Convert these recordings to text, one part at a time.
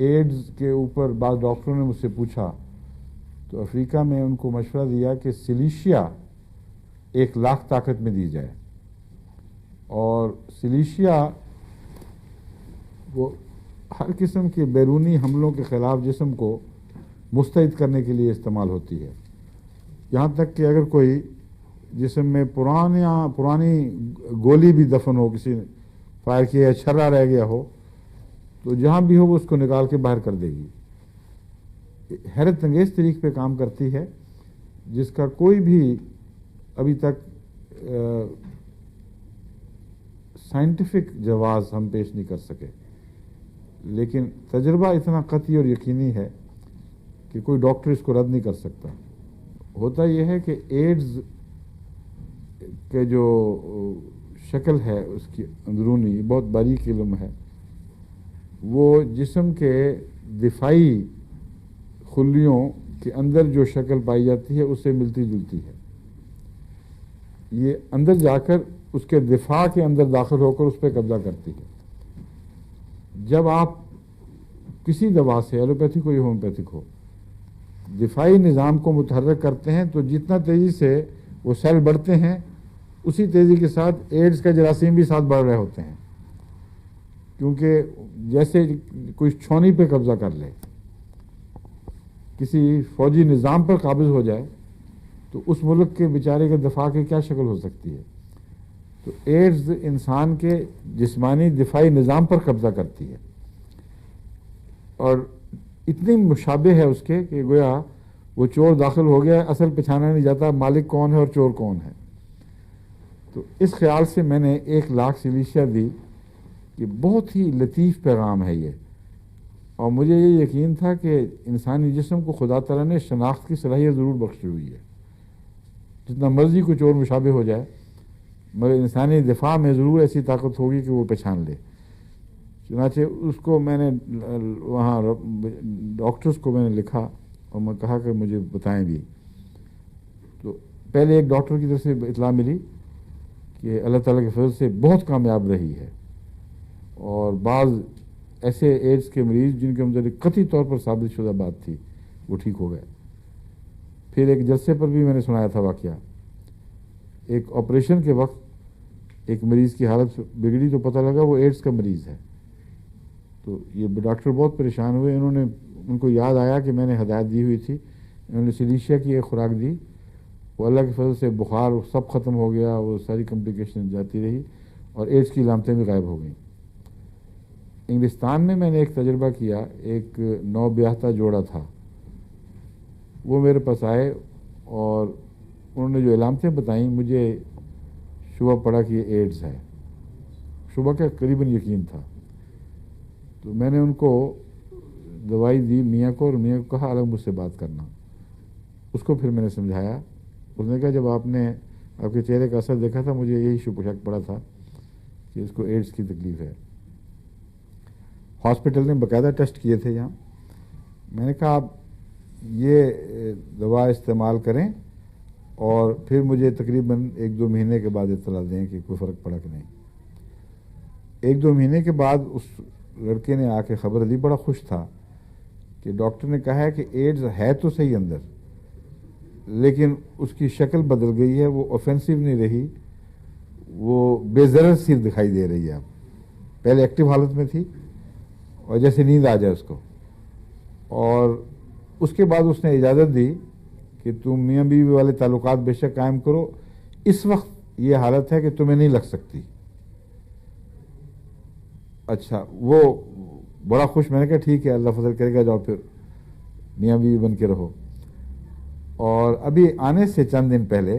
Ads के ऊपर बाद डॉक्टरों ने मुझसे पूछा तो अफ्रीका में उनको मशवरा दिया कि सिलीशिया एक लाख ताकत में दी जाए। और सिलीशिया वो हर किस्म के बैरूनी हमलों के ख़िलाफ़ जिसम को मुस्तैद करने के लिए इस्तेमाल होती है। यहाँ तक कि अगर कोई जिसम में पुराना पुरानी गोली भी दफन हो, किसी फायर किया या छर्रा रह गया हो तो जहाँ भी हो वो उसको निकाल के बाहर कर देगी। हैरत अंगेज तरीक पे काम करती है, जिसका कोई भी अभी तक साइंटिफिक जवाब हम पेश नहीं कर सके। लेकिन तजर्बा इतना कती और यकीनी है कि कोई डॉक्टर इसको रद्द नहीं कर सकता। होता यह है कि एड्स के जो शक्ल है उसकी अंदरूनी, बहुत बारीक इलम है। वो जिसम के दिफाई खुलियों के अंदर जो शक्ल पाई जाती है, उससे मिलती जुलती है। ये अंदर जाकर उसके दिफा के अंदर दाखिल होकर उस पर कब्जा करती है। जब आप किसी दवा से, एलोपैथिक हो या होम्योपैथिक हो, दिफाई निज़ाम को मुतहरक करते हैं तो जितना तेज़ी से वो सेल बढ़ते हैं, उसी तेज़ी के साथ एड्स का जरासीम भी साथ बढ़ रहे होते हैं। क्योंकि जैसे कोई छोनी पे कब्जा कर ले, किसी फौजी निज़ाम पर काबिज हो जाए तो उस मुल्क के बेचारे के दफ़ा की क्या शक्ल हो सकती है? तो एड्स इंसान के जिस्मानी दिफाई निज़ाम पर कब्जा करती है। और इतनी मुशाबे है उसके कि गोया वो चोर दाखिल हो गया, असल पछाना नहीं जाता, मालिक कौन है और चोर कौन है? तो इस ख्याल से मैंने एक लाख सिलीशिया दी। कि बहुत ही लतीफ़ पैगाम है ये। और मुझे ये यकीन था कि इंसानी जिसम को खुदा तला ने शनाख्त की सलाहियत ज़रूर बख्शी हुई है। जितना मर्ज़ी कुछ और मुशाबे हो जाए, मगर इंसानी दिफा में ज़रूर ऐसी ताकत होगी कि वो पहचान ले। चुनाचे उसको मैंने, वहाँ डॉक्टर्स को मैंने लिखा और मैं कहा कि मुझे बताएँ भी। तो पहले एक डॉक्टर की तरफ़ से इतला मिली कि अल्लाह ताला के फजल से बहुत कामयाब रही है। और बाज़ ऐसे एड्स के मरीज़ जिनके अंदर कथी तौर पर साबित शुदा बात थी, वो ठीक हो गए। फिर एक जलसे पर भी मैंने सुनाया था वाक़ एक ऑपरेशन के वक्त एक मरीज़ की हालत बिगड़ी तो पता लगा वो एड्स का मरीज़ है। तो ये डॉक्टर बहुत परेशान हुए। इन्होंने, उनको याद आया कि मैंने हदायत दी हुई थी। इन्होंने सिलीशिया की एक खुराक दी। वो अल्लाह के फजल से बुखार सब ख़त्म हो गया, वो सारी कम्प्लिकेशन जाती रही और एड्स की लामतें भी गायब हो गई। इंग्लिस्तान में मैंने एक तजर्बा किया, एक नौ ब्याहता जोड़ा था। वो मेरे पास आए और उन्होंने जो इलामतें बताई, मुझे शुबह पड़ा कि ये एड्स है। शुबह का करीबन यकीन था। तो मैंने उनको दवाई दी मियाँ को और मियाँ को कहा, अलग मुझसे बात करना। उसको फिर मैंने समझाया। उसने कहा, जब आपने आपके चेहरे का असर देखा था, मुझे यही शुभ शक पड़ा था कि इसको एड्स की तकलीफ़ है। हॉस्पिटल ने बाकायदा टेस्ट किए थे यहाँ। मैंने कहा, आप ये दवा इस्तेमाल करें और फिर मुझे तकरीबन एक दो महीने के बाद इतला दें कि कोई फ़र्क पड़ा कि नहीं। एक दो महीने के बाद उस लड़के ने आके खबर दी, बड़ा खुश था कि डॉक्टर ने कहा है कि एड्स है तो सही अंदर, लेकिन उसकी शक्ल बदल गई है, वो ऑफेंसिव नहीं रही, वो बेजर सिर दिखाई दे रही है। अब पहले एक्टिव हालत में थी और जैसे नींद आ जाए उसको। और उसके बाद उसने इजाज़त दी कि तुम मियाँ बीवी वाले ताल्लुक बेशक कायम करो। इस वक्त ये हालत है कि तुम्हें नहीं लग सकती। अच्छा वो बड़ा खुश, मैंने कहा, ठीक है, अल्लाह फजल करेगा, जाओ फिर मियाँ बीवी बन के रहो। और अभी आने से चंद दिन पहले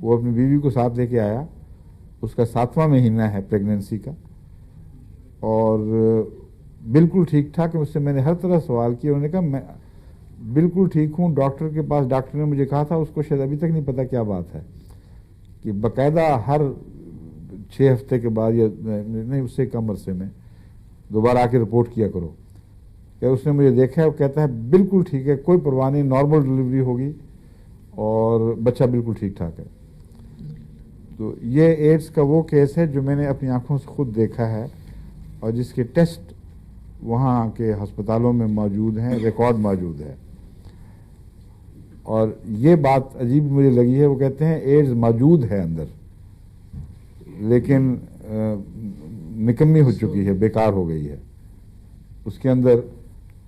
वो अपनी बीवी को साथ लेके आया। उसका सातवां महीना है प्रेगनेंसी का। और बिल्कुल ठीक ठाक उससे मैंने हर तरह सवाल किया उन्होंने कहा, मैं बिल्कुल ठीक हूँ, डॉक्टर के पास डॉक्टर ने मुझे कहा था, उसको शायद अभी तक नहीं पता क्या बात है। कि बकायदा हर छः हफ़्ते के बाद या नहीं उससे कम अरसे में दोबारा आके रिपोर्ट किया करो। क्या उसने मुझे देखा है, वो कहता है, बिल्कुल ठीक है, कोई परवाह नहीं, नॉर्मल डिलीवरी होगी और बच्चा बिल्कुल ठीक ठाक है। तो ये एड्स का वो केस है जो मैंने अपनी आँखों से खुद देखा है और जिसके टेस्ट वहाँ के अस्पतालों में मौजूद हैं, रिकॉर्ड मौजूद है। और ये बात अजीब मुझे लगी है, वो कहते हैं, एड्स मौजूद है अंदर, लेकिन निकम्मी हो चुकी है, बेकार हो गई है। उसके अंदर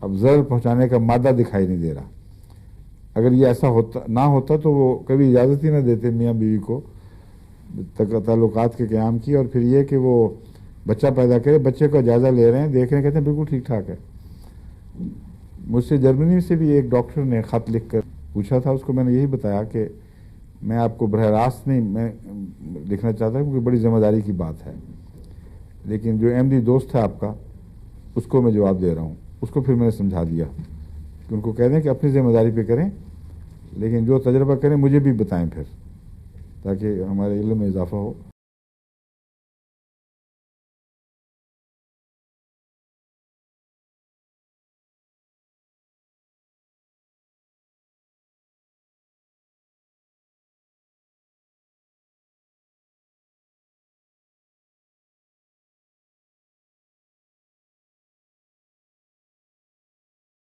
अब जर पहुँचाने का मादा दिखाई नहीं दे रहा। अगर ये ऐसा होता, ना होता तो वो कभी इजाज़त ही ना देते मियाँ बीवी को तल्लुकात के क्याम की, और फिर ये कि वो बच्चा पैदा करे, बच्चे को जायज़ा ले रहे हैं, देख रहे हैं, कहते हैं, बिल्कुल ठीक ठाक है। मुझसे जर्मनी से भी एक डॉक्टर ने ख़त लिख कर पूछा था, उसको मैंने यही बताया कि मैं आपको बरह रास्त नहीं, मैं लिखना चाहता क्योंकि बड़ी ज़िम्मेदारी की बात है। लेकिन जो एमडी दोस्त है आपका, उसको मैं जवाब दे रहा हूँ। उसको फिर मैंने समझा दिया कि उनको कह दें कि अपनी ज़िम्मेदारी पे करें, लेकिन जो तजर्बा करें, मुझे भी बताएँ फिर, ताकि हमारे इल्म में इजाफा हो।